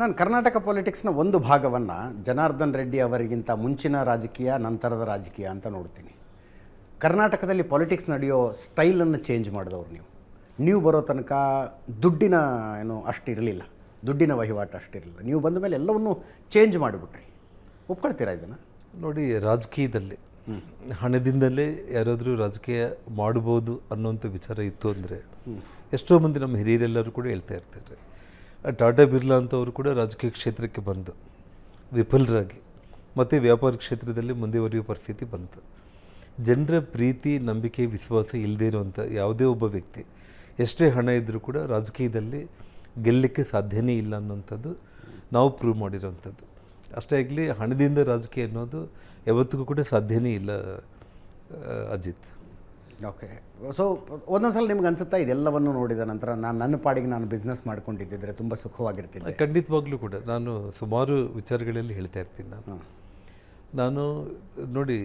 ನಾನು ಕರ್ನಾಟಕ ಪೊಲಿಟಿಕ್ಸ್ನ ಒಂದು ಭಾಗವನ್ನು ಜನಾರ್ದನ್ ರೆಡ್ಡಿ ಅವರಿಗಿಂತ ಮುಂಚಿನ ರಾಜಕೀಯ ನಂತರದ ರಾಜಕೀಯ ಅಂತ ನೋಡ್ತೀನಿ. ಕರ್ನಾಟಕದಲ್ಲಿ ಪೊಲಿಟಿಕ್ಸ್ ನಡೆಯೋ ಸ್ಟೈಲನ್ನು ಚೇಂಜ್ ಮಾಡಿದವ್ರು ನೀವು. ನೀವು ಬರೋ ತನಕ ದುಡ್ಡಿನ ಏನು ಅಷ್ಟಿರಲಿಲ್ಲ ದುಡ್ಡಿನ ವಹಿವಾಟು ಅಷ್ಟಿರಲಿಲ್ಲ ನೀವು ಬಂದ ಮೇಲೆ ಎಲ್ಲವನ್ನೂ ಚೇಂಜ್ ಮಾಡಿಬಿಟ್ರಿ. ಒಪ್ಕೊಳ್ತೀರಾ ಇದನ್ನು? ನೋಡಿ ರಾಜಕೀಯದಲ್ಲಿ ಹಣದಿಂದಲೇ ಯಾರಾದರೂ ರಾಜಕೀಯ ಮಾಡ್ಬೋದು ಅನ್ನೋಂಥ ವಿಚಾರ ಇತ್ತು ಅಂದರೆ ಎಷ್ಟೋ ಮಂದಿ ನಮ್ಮ ಹಿರಿಯರೆಲ್ಲರೂ ಕೂಡ ಹೇಳ್ತಾ ಇರ್ತಾರೆ. ಟಾಟಾ ಬಿರ್ಲಾ ಅಂತವರು ಕೂಡ ರಾಜಕೀಯ ಕ್ಷೇತ್ರಕ್ಕೆ ಬಂದು, ವಿಫಲರಾಗಿ, ಮತ್ತು ವ್ಯಾಪಾರ ಕ್ಷೇತ್ರದಲ್ಲಿ ಮುಂದುವರಿಯುವ ಪರಿಸ್ಥಿತಿ ಬಂತು. ಜನರ ಪ್ರೀತಿ, ನಂಬಿಕೆ, ವಿಶ್ವಾಸ ಇಲ್ಲದೇ ಇರುವಂಥ ಯಾವುದೇ ಒಬ್ಬ ವ್ಯಕ್ತಿ, ಎಷ್ಟೇ ಹಣ ಇದ್ದರೂ ಕೂಡ ರಾಜಕೀಯದಲ್ಲಿ ಗೆಲ್ಲಕ್ಕೆ ಸಾಧ್ಯನೇ ಇಲ್ಲ ಅನ್ನೋಂಥದ್ದು ನಾವು ಪ್ರೂವ್ ಮಾಡಿರೋವಂಥದ್ದು. ಅಷ್ಟೇ ಆಗಲಿ, ಹಣದಿಂದ ರಾಜಕೀಯ ಅನ್ನೋದು ಯಾವತ್ತಿಗೂ ಕೂಡ ಸಾಧ್ಯನೇ ಇಲ್ಲ ಅಜಿತ್. ಓಕೆ. ಸೊ ಒಂದೊಂದು ಸಲ ನಿಮ್ಗೆ ಅನ್ಸುತ್ತಾ ಇದೆಲ್ಲವನ್ನು ನೋಡಿದ ನಂತರ ನಾನು ನನ್ನ ಪಾಡಿಗೆ ನಾನು ಬಿಸ್ನೆಸ್ ಮಾಡ್ಕೊಂಡಿದ್ದಿದ್ರೆ ತುಂಬ ಸುಖವಾಗಿರ್ತೀನಿ ಖಂಡಿತವಾಗ್ಲೂ ಕೂಡ ನಾನು ಸುಮಾರು ವಿಚಾರಗಳಲ್ಲಿ ಹೇಳ್ತಾ ಇರ್ತೀನಿ ನಾನು. ನಾನು ನೋಡಿ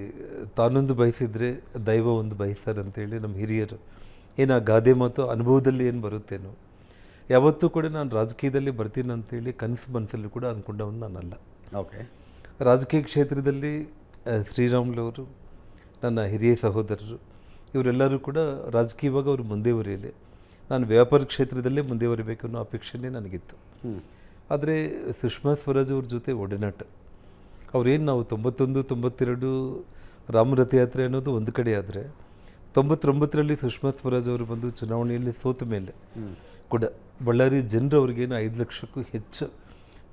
ತಾನೊಂದು ಬಯಸಿದರೆ ದೈವ ಒಂದು ಬಯಸ್ತಾರೆ ಅಂತೇಳಿ ನಮ್ಮ ಹಿರಿಯರು. ಏನು ಆ ಗಾದೆ ಮತ್ತು ಅನುಭವದಲ್ಲಿ ಏನು ಬರುತ್ತೇನೋ. ಯಾವತ್ತೂ ಕೂಡ ನಾನು ರಾಜಕೀಯದಲ್ಲಿ ಬರ್ತೀನಿ ಅಂತೇಳಿ ಕನಸು ಮನಸ್ಸಲ್ಲೂ ಕೂಡ ಅಂದ್ಕೊಂಡವನು ನಾನಲ್ಲ. ಓಕೆ. ರಾಜಕೀಯ ಕ್ಷೇತ್ರದಲ್ಲಿ ಶ್ರೀರಾಮ್ಲವರು ನನ್ನ ಹಿರಿಯ ಸಹೋದರರು ಇವರೆಲ್ಲರೂ ಕೂಡ ರಾಜಕೀಯವಾಗಿ ಅವರು ಮುಂದೆವರಿಯಲಿ ನಾನು ವ್ಯಾಪಾರ ಕ್ಷೇತ್ರದಲ್ಲೇ ಮುಂದೆವರಿಬೇಕು ಅನ್ನೋ ಅಪೇಕ್ಷೆನೇ ನನಗಿತ್ತು. ಆದರೆ ಸುಷ್ಮಾ ಸ್ವರಾಜ್ ಅವ್ರ ಜೊತೆ ಒಡನಾಟ. ಅವ್ರೇನು ನಾವು ತೊಂಬತ್ತೊಂದು ತೊಂಬತ್ತೆರಡು ರಾಮರಥಯಾತ್ರೆ ಅನ್ನೋದು ಒಂದು ಕಡೆ ಆದರೆ ತೊಂಬತ್ತೊಂಬತ್ತರಲ್ಲಿ ಸುಷ್ಮಾ ಸ್ವರಾಜ್ ಅವರು ಬಂದು ಚುನಾವಣೆಯಲ್ಲಿ ಸೋತ ಮೇಲೆ ಕೂಡ ಬಳ್ಳಾರಿ ಜನರು ಅವ್ರಿಗೇನು ಐದು ಲಕ್ಷಕ್ಕೂ ಹೆಚ್ಚು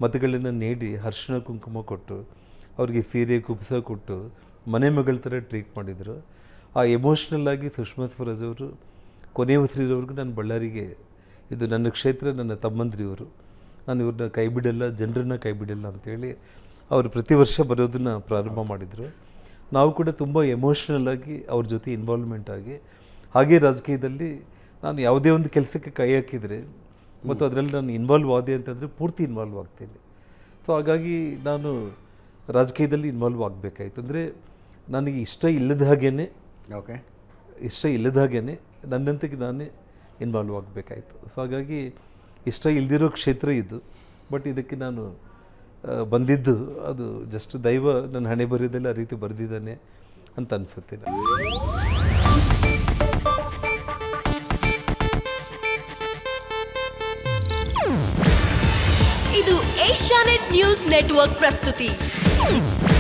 ಮತಗಳನ್ನು ನೀಡಿ ಹರ್ಷಣ ಕುಂಕುಮ ಕೊಟ್ಟು ಅವ್ರಿಗೆ ಸೀರೆ ಕುಪ್ಸ ಕೊಟ್ಟು ಮನೆ ಮಗಳ ಥರ ಟ್ರೀಟ್ ಮಾಡಿದರು. ಆ ಎಮೋಷ್ನಲ್ ಆಗಿ ಸುಷ್ಮಾ ಸ್ವರಾಜ್ ಅವರು ಕೊನೆ ಉಸಿರಿರೋರ್ಗು ನಾನು ಬಳ್ಳಾರಿಗೆ ಇದು ನನ್ನ ಕ್ಷೇತ್ರ ನನ್ನ ತಮ್ಮಂದ್ರಿಯವರು ನಾನು ಇವ್ರನ್ನ ಕೈ ಬಿಡಲ್ಲ ಜನರನ್ನ ಕೈ ಬಿಡಲ್ಲ ಅಂತೇಳಿ ಅವರು ಪ್ರತಿ ವರ್ಷ ಬರೋದನ್ನು ಪ್ರಾರಂಭ ಮಾಡಿದರು. ನಾವು ಕೂಡ ತುಂಬ ಎಮೋಷ್ನಲ್ ಆಗಿ ಅವ್ರ ಜೊತೆ ಇನ್ವಾಲ್ವ್ಮೆಂಟ್ ಆಗಿ ಹಾಗೆ ರಾಜಕೀಯದಲ್ಲಿ ನಾನು ಯಾವುದೇ ಒಂದು ಕೆಲಸಕ್ಕೆ ಕೈ ಹಾಕಿದರೆ ಮತ್ತು ಅದರಲ್ಲಿ ನಾನು ಇನ್ವಾಲ್ವ್ ಆದೆ ಅಂತಂದರೆ ಪೂರ್ತಿ ಇನ್ವಾಲ್ವ್ ಆಗ್ತೇನೆ. ಸೊ ಹಾಗಾಗಿ ನಾನು ರಾಜಕೀಯದಲ್ಲಿ ಇನ್ವಾಲ್ವ್ ಆಗಬೇಕಾಯ್ತು. ಅಂದರೆ ನನಗೆ ಇಷ್ಟ ಇಲ್ಲದ ಹಾಗೇ ಓಕೆ ಇಷ್ಟ ಇಲ್ಲದ ಹಾಗೇ ನನ್ನಂತಕ್ಕೆ ನಾನೇ ಇನ್ವಾಲ್ವ್ ಆಗಬೇಕಾಯಿತು. ಸೊ ಹಾಗಾಗಿ ಇಷ್ಟ ಇಲ್ದಿರೋ ಕ್ಷೇತ್ರ ಇದು ಬಟ್ ಇದಕ್ಕೆ ನಾನು ಬಂದಿದ್ದು ಅದು ಜಸ್ಟ್ ದೈವ ನನ್ನ ಹಣೆ ಬರೆಯೋದೆಲ್ಲ ಆ ರೀತಿ ಬರೆದಿದ್ದಾನೆ ಅಂತ ಅನಿಸುತ್ತೆ. ಇದು ಏಷ್ಯಾನೆಟ್ ನ್ಯೂಸ್ ನೆಟ್ವರ್ಕ್ ಪ್ರಸ್ತುತಿ.